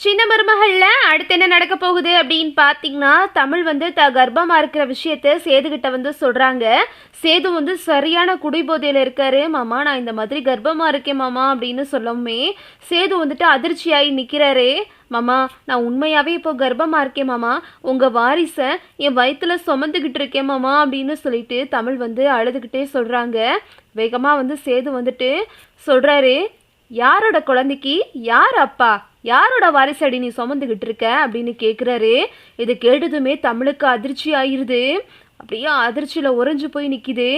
சின்ன மருமகளில் அடுத்து என்ன நடக்க போகுது அப்படின்னு பார்த்தீங்கன்னா தமிழ் வந்து த கர்ப்பமாக இருக்கிற விஷயத்த சேதுகிட்ட வந்து சொல்கிறாங்க சேது வந்து சரியான குடிபோதையில் இருக்காரு. மாமா நான் இந்த மாதிரி கர்ப்பமாக இருக்கேன் மாமா அப்படின்னு சொல்லவுமே சேது வந்துட்டு அதிர்ச்சியாகி நிற்கிறாரு மாமா நான் உண்மையாகவே இப்போ கர்ப்பமாக இருக்கேன் மாமா. உங்கள் வாரிசை என் வயிற்றில் சுமந்துக்கிட்டு இருக்கேன் மாமா அப்படின்னு சொல்லிட்டு தமிழ் வந்து அழுதுகிட்டே சொல்கிறாங்க வேகமாக வந்து சேது வந்துட்டு சொல்கிறாரு யாரோட குழந்தைக்கு? யார் அப்பா? யாரோட வாரிசடி நீ சுமந்துக்கிட்டு இருக்க அப்படின்னு கேட்குறாரு இதை கேட்டதுமே தமிழுக்கு அதிர்ச்சி ஆயிடுது அப்படியே அதிர்ச்சியில் உறைஞ்சு போய் நிற்கிது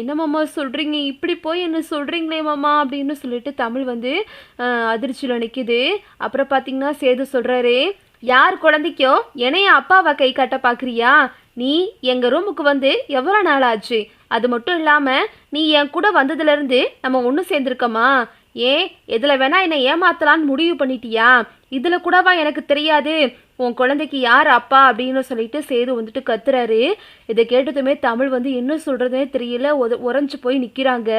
என்ன மாமா சொல்கிறீங்க இப்படி போய் என்ன சொல்கிறீங்களே மாமா? அப்படின்னு சொல்லிட்டு தமிழ் வந்து அதிர்ச்சியில் நிற்கிது அப்புறம் பார்த்தீங்கன்னா சேது சொல்கிறாரு யார் குழந்தைக்கோ? என்னைய அப்பாவை கை காட்ட பார்க்குறியா நீ எங்கள் ரூமுக்கு வந்து எவ்வளோ நாள் ஆச்சு அது மட்டும் இல்லாமல் நீ என் கூட வந்ததுலேருந்து நம்ம ஒன்று சேர்ந்துருக்கோமா? ஏன் இதில் வேணா என்னை ஏமாத்தலான்னு முடிவு பண்ணிட்டியா? இதில் கூடவா எனக்கு தெரியாது. உன் குழந்தைக்கு யார் அப்பா அப்படின்னு சொல்லிட்டு சேது வந்துட்டு கத்துறாரு. இதை கேட்டதுமே தமிழ் வந்து என்ன சொல்கிறதுனே தெரியல. உத உறைஞ்சு போய் நிற்கிறாங்க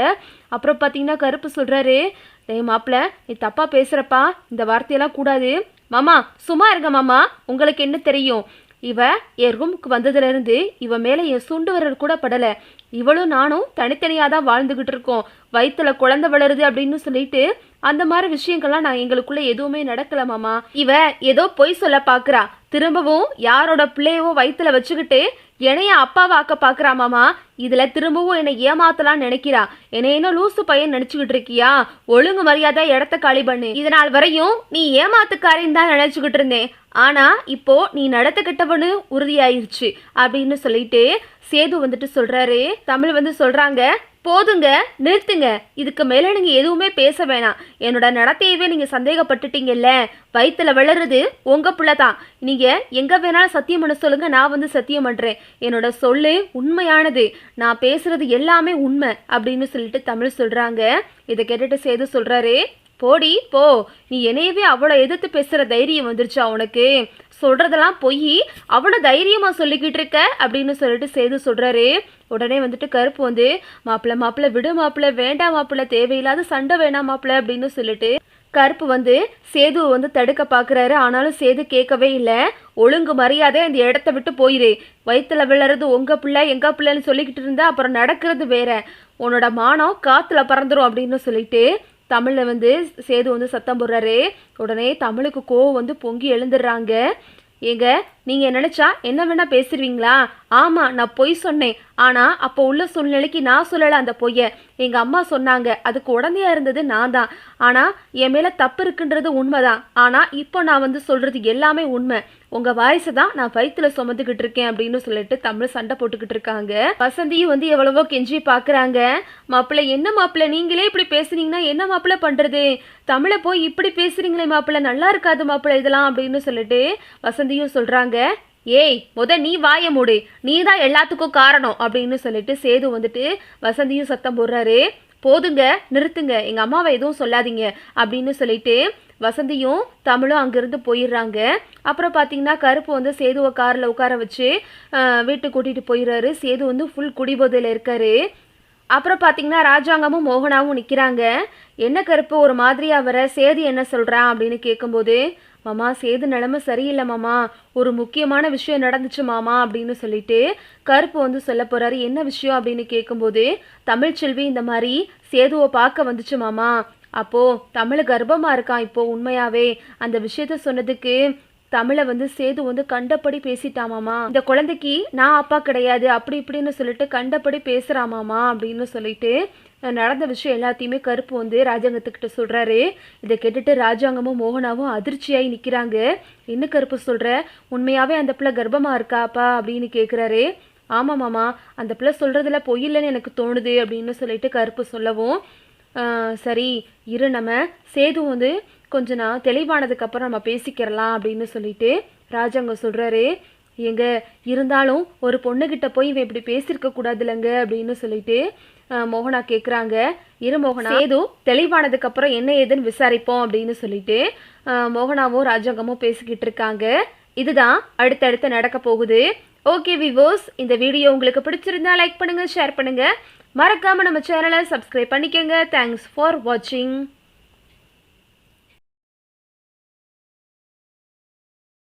அப்புறம் பார்த்தீங்கன்னா கருப்பு சொல்கிறாரு டே மாப்பிள்ள நீ தப்பாக பேசுகிறப்பா இந்த வார்த்தையெல்லாம் கூடாது. மாமா சும்மா இருங்க மாமா. உங்களுக்கு என்ன தெரியும்? இவ என் ரூமுக்கு வந்ததுலேருந்து இவ மேலே என் சுண்டு விரல் கூட படலை. இவளும் நானும் தனித்தனியாக தான் வாழ்ந்துக்கிட்டு இருக்கோம். வயிற்றுல குழந்தை வளருது அப்படின்னு சொல்லிட்டு அந்த மாதிரி விஷயங்கள்லாம் நான் எங்களுக்குள்ள எதுவுமே நடக்கல மாமா. இவ ஏதோ பொய் சொல்ல பார்க்குறா திரும்பவும் யாரோட பிள்ளையவோ வயிற்றுல வச்சுக்கிட்டு என்னைய அப்பாவாக்க பார்க்குறா மாமா? இதில் திரும்பவும் என்னை ஏமாத்தலாம்னு நினைக்கிறா. என்னை என்ன லூசு பையன் நினச்சிக்கிட்டு இருக்கியா? ஒழுங்கு மரியாதை இடத்த காலி பண்ணு. இதனால் வரையும் நீ ஏமாத்துக்காரின்னு தான் நினச்சிக்கிட்டு இருந்தேன். ஆனா இப்போ நீ நடத்துக்கிட்டவனு உறுதியாயிருச்சு அப்படின்னு சொல்லிட்டு சேது வந்துட்டு சொல்றாரு. தமிழ் வந்து சொல்றாங்க போதுங்க நிறுத்துங்க. இதுக்கு மேல நீங்க எதுவுமே பேச வேணாம். என்னோட நடத்தையவே நீங்க சந்தேகப்பட்டுட்டீங்கல்ல? வயிற்றுல வளருது உங்க பிள்ளை தான் நீங்க எங்க வேணாலும் சத்தியம் பண்ண சொல்லுங்க நான் வந்து சத்தியம் பண்றேன். என்னோட சொல்லு உண்மையானது. நான் பேசுறது எல்லாமே உண்மை அப்படின்னு சொல்லிட்டு தமிழ் சொல்றாங்க. இதை கேட்டுட்டு சேது சொல்றாரு. போடி போ. நீ என்னையவே அவ்வளோ எதிர்த்து பேசுகிற தைரியம் வந்துருச்சா உனக்கு? சொல்கிறதெல்லாம் பொய். அவ்வளோ தைரியமாக சொல்லிக்கிட்டு இருக்க அப்படின்னு சொல்லிட்டு சேது சொல்கிறாரு உடனே வந்துட்டு கருப்பு வந்து மாப்பிள்ள மாப்பிள்ள விடு மாப்பிள்ள வேண்டாம் மாப்பிள்ள தேவையில்லாத சண்டை வேணாம் மாப்பிள்ள அப்படின்னு சொல்லிட்டு கருப்பு வந்து சேதுவை வந்து தடுக்க பார்க்குறாரு ஆனாலும் சேது கேட்கவே இல்லை. ஒழுங்கு மரியாதை அந்த இடத்த விட்டு போயிரு. வயிற்றுல விழறது உங்கள் பிள்ளை எங்கள் பிள்ளைன்னு சொல்லிக்கிட்டு இருந்தா அப்புறம் நடக்கிறது வேற. உன்னோட மானம் காற்றுல பறந்துடும் அப்படின்னு சொல்லிட்டு தமிழில் வந்து சேது வந்து சத்தம் போடுறாரு. உடனே தமிழுக்கு கோவம் வந்து பொங்கி எழுந்துடுறாங்க. எங்கள் நீங்கள் நினச்சா என்ன வேணால் பேசிடுவீங்களா ஆமாம் நான் பொய் சொன்னேன். ஆனால் அப்போ உள்ள சூழ்நிலைக்கு நான் சொல்லலை அந்த பொய்யை. எங்கள் அம்மா சொன்னாங்க அதுக்கு உடனே இருந்தது நான் தான். ஆனால் என் மேலே தப்பு இருக்குன்றது உண்மைதான். ஆனால் இப்போ நான் வந்து சொல்கிறது எல்லாமே உண்மை. உங்கள் வாய்ஸை தான் நான் வயிற்றுல சுமந்துக்கிட்டு இருக்கேன் அப்படின்னு சொல்லிட்டு தமிழ் சண்டை போட்டுக்கிட்டு இருக்காங்க. வசந்தியும் வந்து எவ்வளவோ கெஞ்சி பார்க்குறாங்க மாப்பிள்ளை என்ன மாப்பிள்ளை? நீங்களே இப்படி பேசுனீங்கன்னா என்ன மாப்பிள்ளை பண்ணுறது தமிழை போய் இப்படி பேசுறீங்களே மாப்பிள்ளை நல்லா இருக்காது மாப்பிள்ளை இதெல்லாம் அப்படின்னு சொல்லிட்டு வசந்தியும் சொல்கிறாங்க ஏய் முத நீ வாய மூடு. நீ தான் எல்லாத்துக்கும் காரணம். அப்படின்னு சொல்லிட்டு சேது வந்துட்டு வசந்தியும் சத்தம் போடுறாரு. போதுங்க நிறுத்துங்க. எங்கள் அம்மாவை எதுவும் சொல்லாதீங்க. அப்படின்னு சொல்லிட்டு வசந்தியும் தமிழும் அங்கேருந்து போயிடுறாங்க. அப்புறம் பார்த்தீங்கன்னா கருப்பு வந்து சேதுவை காரில் உட்கார வச்சு வீட்டுக்கு கூட்டிகிட்டு போயிடுறாரு. சேது வந்து ஃபுல் குடிபோதையில் இருக்காரு. அப்புறம் பார்த்தீங்கன்னா ராஜாங்கமும் மோகனாவும் நிற்கிறாங்க என்ன கருப்பு ஒரு மாதிரியாக வர? சேது என்ன சொல்கிறான் அப்படின்னு கேட்கும்போது மாமா சேது நிலமை சரியில்லை மாமா. ஒரு முக்கியமான விஷயம் நடந்துச்சு மாமா அப்படின்னு சொல்லிட்டு கருப்பு வந்து சொல்ல போறாரு. என்ன விஷயம் அப்படின்னு கேட்கும்போது தமிழ்ச்செல்வி இந்த மாதிரி சேதுவை பார்க்க வந்துச்சு மாமா. அப்போ தமிழ் கர்ப்பமா இருக்கான் இப்போ உண்மையாவே. அந்த விஷயத்த சொன்னதுக்கு தமிழை வந்து சேது வந்து கண்டபடி பேசிட்டாமாமா. இந்த குழந்தைக்கு நான் அப்பா கிடையாது அப்படி இப்படின்னு சொல்லிட்டு கண்டபடி பேசுறாமாமா அப்படின்னு சொல்லிட்டு நடந்த விஷயம் எல்லாத்தையுமே கருப்பு வந்து ராஜாங்கத்துக்கிட்ட சொல்கிறாரு இதை கேட்டுட்டு ராஜாங்கமும் மோகனாவும் அதிர்ச்சியாகி நிற்கிறாங்க என்ன கருப்பு சொல்கிற உண்மையாகவே அந்த பிள்ளை கர்ப்பமாக இருக்காப்பா அப்படின்னு கேட்குறாரு ஆமாம் மாமா அந்த பிள்ளை சொல்கிறதுல பொய்யில்லைன்னு எனக்கு தோணுது அப்படின்னு சொல்லிட்டு கருப்பு சொல்லவும் சரி இரு நம்ம. சேது வந்து கொஞ்ச நாள் தெளிவானதுக்கப்புறம் நம்ம பேசிக்கிறலாம் அப்படின்னு சொல்லிட்டு ராஜாங்க சொல்கிறாரு எங்க இருந்தாலும் ஒரு பொண்ணுகிட்ட போய் இவன் இப்படி பேசியிருக்க கூடாதுலங்க அப்படின்னு சொல்லிட்டு மோகனா கேட்குறாங்க இரு மோகனா. சேது. தெளிவானதுக்கு அப்புறம் என்ன ஏதுன்னு விசாரிப்போம் அப்படின்னு சொல்லிட்டு மோகனாவும் ராஜாங்கமும் பேசிக்கிட்டு இருக்காங்க. இதுதான் அடுத்தடுத்து நடக்க போகுது. ஓகே விவோஸ் இந்த வீடியோ உங்களுக்கு பிடிச்சிருந்தா லைக் பண்ணுங்க ஷேர் பண்ணுங்க. மறக்காம நம்ம சேனலை சப்ஸ்கிரைப் பண்ணிக்கோங்க. தேங்க்ஸ் ஃபார் வாட்சிங்